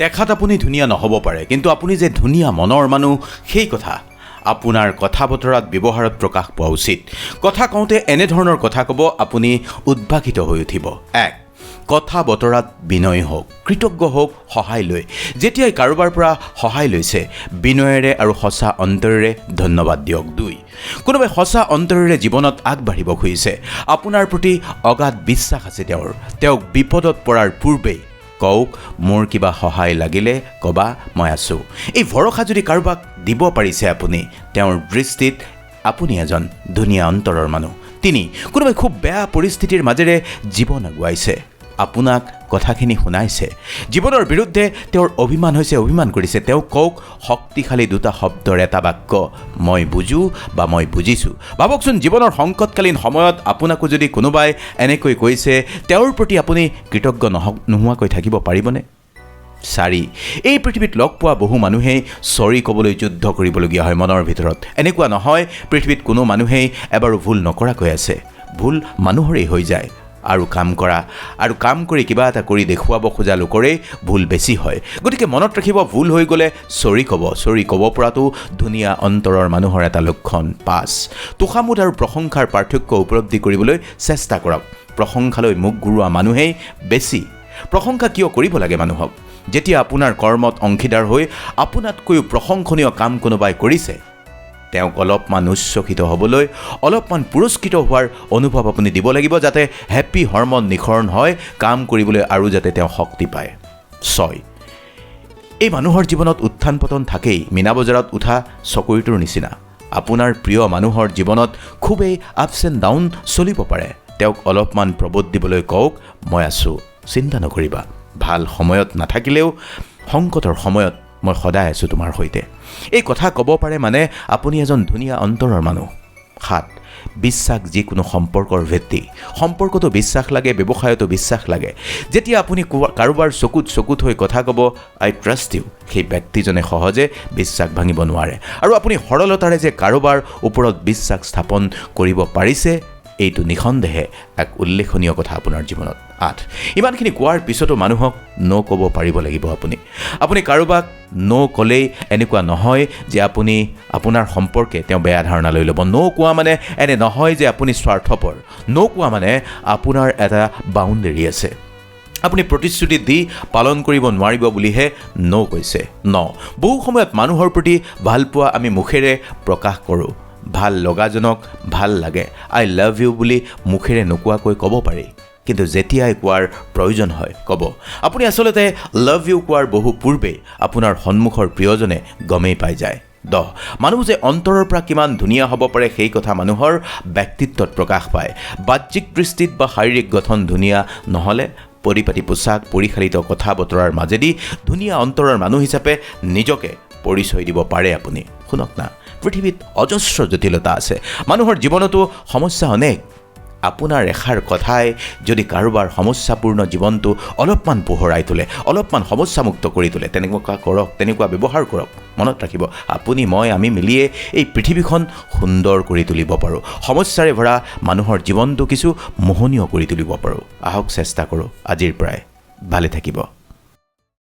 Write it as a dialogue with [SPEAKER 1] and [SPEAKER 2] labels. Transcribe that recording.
[SPEAKER 1] দেখাত আপুনি ধুনীয়া নহ'ব পাৰে কিন্তু আপুনি যে ধুনীয়া মনৰ মানুহ সেই কথা। আপোনাৰ কথা বতৰাত ব্যৱহাৰত প্ৰকাশ পোৱা উচিত। কথা কওঁতে এনেধৰণৰ কথা ক'ব আপুনি উদ্ভাসিত হৈ উঠিব। এক কথা বতৰাত বিনয় হওক কৃতজ্ঞ হওক সহায় লৈ। যেতিয়াই কাৰোবাৰ পৰা সহায় লৈছে বিনয়েৰে আৰু সঁচা অন্তৰেৰে ধন্যবাদ দিয়ক। দুই কোনোবাই সঁচা অন্তৰেৰে জীৱনত আগবাঢ়িব খুজিছে। আপোনাৰ প্ৰতি অগাধ বিশ্বাস আছে তেওঁৰ। তেওঁক বিপদত পৰাৰ পূৰ্বেই কওক, মোৰ কিবা সহায় লাগিলে ক'বা, মই আছোঁ। এই ভৰসা যদি কাৰোবাক দিব পাৰিছে আপুনি, তেওঁৰ দৃষ্টিত আপুনি এজন ধুনীয়া অন্তৰৰ মানুহ। তিনি, কোনোবাই খুব বেয়া পৰিস্থিতিৰ মাজেৰে জীৱন আগুৱাইছে। আপোনাক কথাখিনি শুনাইছে। জীৱনৰ বিৰুদ্ধে তেওঁৰ অভিমান হৈছে, অভিমান কৰিছে। তেওঁক কওক, শক্তিশালী দুটা শব্দৰ এটা বাক্য, মই বুজোঁ বা মই বুজিছোঁ। ভাবকচোন, জীৱনৰ সংকটকালীন সময়ত আপোনাকো যদি কোনোবাই এনেকৈ কৈছে, তেওঁৰ প্ৰতি আপুনি কৃতজ্ঞ নহ নোহোৱাকৈ থাকিব পাৰিবনে? চাৰি, এই পৃথিৱীত লগ পোৱা বহু মানুহেই চৰি ক'বলৈ যুদ্ধ কৰিবলগীয়া হয় মনৰ ভিতৰত। এনেকুৱা নহয়, পৃথিৱীত কোনো মানুহেই এবাৰো ভুল নকৰাকৈ আছে। ভুল মানুহৰেই হৈ যায়। আৰু কাম কৰা আৰু কাম কৰি কিবা এটা কৰি দেখুৱাব খোজা লোকৰেই ভুল বেছি হয়। গতিকে মনত ৰাখিব ভুল হৈ গ'লে চৰি ক'ব চৰি ক'ব পৰাটো ধুনীয়া অন্তৰৰ মানুহৰ এটা লক্ষণ পাঁচ তোষামোদ আৰু প্ৰশংসাৰ পাৰ্থক্য উপলব্ধি কৰিবলৈ চেষ্টা কৰক। প্ৰশংসালৈ মুখ ঘূৰোৱা মানুহেই বেছি। প্ৰশংসা কিয় কৰিব লাগে মানুহক? যেতিয়া আপোনাৰ কৰ্মত অংশীদাৰ হৈ আপোনাতকৈও প্ৰশংসনীয় কাম কোনোবাই কৰিছে তেওঁক অলপমান উচ্চকিত হ'বলৈ অলপমান পুৰস্কৃত হোৱাৰ অনুভৱ আপুনি দিব লাগিব যাতে হেপী হৰমন নিখৰণ হয় কাম কৰিবলৈ আৰু যাতে তেওঁ শক্তি পায়। ছয়। এই মানুহৰ জীৱনত উত্থান পতন থাকেই। মীনা বজাৰত উঠা চকৰিটোৰ নিচিনা। আপোনাৰ প্ৰিয় মানুহৰ জীৱনত খুবেই আপছ এণ্ড ডাউন চলিব পাৰে। তেওঁক অলপমান প্ৰবোধ দিবলৈ কওক মই আছোঁ। চিন্তা নকৰিবা। ভাল সময়ত নাথাকিলেও সংকটৰ সময়ত মই সদায় আছোঁ তোমাৰ সৈতে। এই কথা ক'ব পাৰে মানে আপুনি এজন ধুনীয়া অন্তৰৰ মানুহ। সাত, বিশ্বাস যিকোনো সম্পৰ্কৰ ভিত্তি সম্পৰ্কতো বিশ্বাস লাগে, ব্যৱসায়তো বিশ্বাস লাগে। যেতিয়া আপুনি কাৰোবাৰ চকুত চকুত হৈ কথা ক'ব, আই ট্ৰাষ্ট ইউ সেই ব্যক্তিজনে সহজে বিশ্বাস ভাঙিব নোৱাৰে। আৰু আপুনি সৰলতাৰে যে কাৰোবাৰ ওপৰত বিশ্বাস স্থাপন কৰিব পাৰিছে এইটো নিঃসন্দেহে এক উল্লেখনীয় কথা আপোনাৰ জীৱনত। আঠ, ইমানখিনি কোৱাৰ পিছতো মানুহক ন' ক'ব পাৰিব লাগিব আপুনি। আপুনি কাৰোবাক ন' ক'লেই এনেকুৱা নহয় যে আপুনি আপোনাৰ সম্পৰ্কে তেওঁ বেয়া ধাৰণা লৈ ল'ব। ন' কোৱা মানে এনে নহয় যে আপুনি স্বাৰ্থপৰ। ন' কোৱা মানে আপোনাৰ এটা বাউণ্ডেৰী আছে। আপুনি প্ৰতিশ্ৰুতি দি পালন কৰিব নোৱাৰিব বুলিহে ন' কৈছে। ন, বহু সময়ত মানুহৰ প্ৰতি ভালপোৱা আমি মুখেৰে প্ৰকাশ কৰোঁ। ভালো লগাজনক, ভালো লাগে। আই লাভ ইউ বুলি মুখেৰে নোকোৱাকৈ ক'ব পাৰি। কিন্তু যেতিয়াই কোৱাৰ প্ৰয়োজন হয়, ক'ব। আপুনি আচলতে লাভ ইউ কোৱাৰ বহু পূৰ্বেই আপোনাৰ সন্মুখৰ প্ৰিয়জনে গমেই পাই যায়। দহ, মানুহ যে অন্তৰৰ পৰা কিমান ধুনীয়া হ'ব পাৰে সেই কথা মানুহৰ ব্যক্তিত্বত প্ৰকাশ পায়। বাহ্যিক দৃষ্টিত বা শাৰীৰিক গঠন ধুনীয়া নহ'লে পৰিপাটি পোচাক পৰিশালিত কথা বতৰাৰ মাজেদি ধুনীয়া অন্তৰৰ মানুহ হিচাপে নিজকে পৰিচয় দিব পাৰে আপুনি। শুনক না, পৃথিৱীত অজস্ৰ জটিলতা আছে। মানুহৰ জীৱনতো সমস্যা অনেক। আপোনাৰ এষাৰ কথাই যদি কাৰোবাৰ সমস্যাপূৰ্ণ জীৱনটো অলপমান পোহৰাই তোলে, অলপমান সমস্যামুক্ত কৰি তোলে, তেনেকুৱা কৰক, তেনেকুৱা ব্যৱহাৰ কৰক, মনত ৰাখিব, আপুনি, মই, আমি মিলিয়ে এই পৃথিৱীখন সুন্দৰ কৰি তুলিব পাৰোঁ। সমস্যাৰে ভৰা মানুহৰ জীৱনটো কিছু মোহনীয় কৰি তুলিব পাৰোঁ। আহক, চেষ্টা কৰোঁ। আজিৰ পৰাই ভালে থাকিব।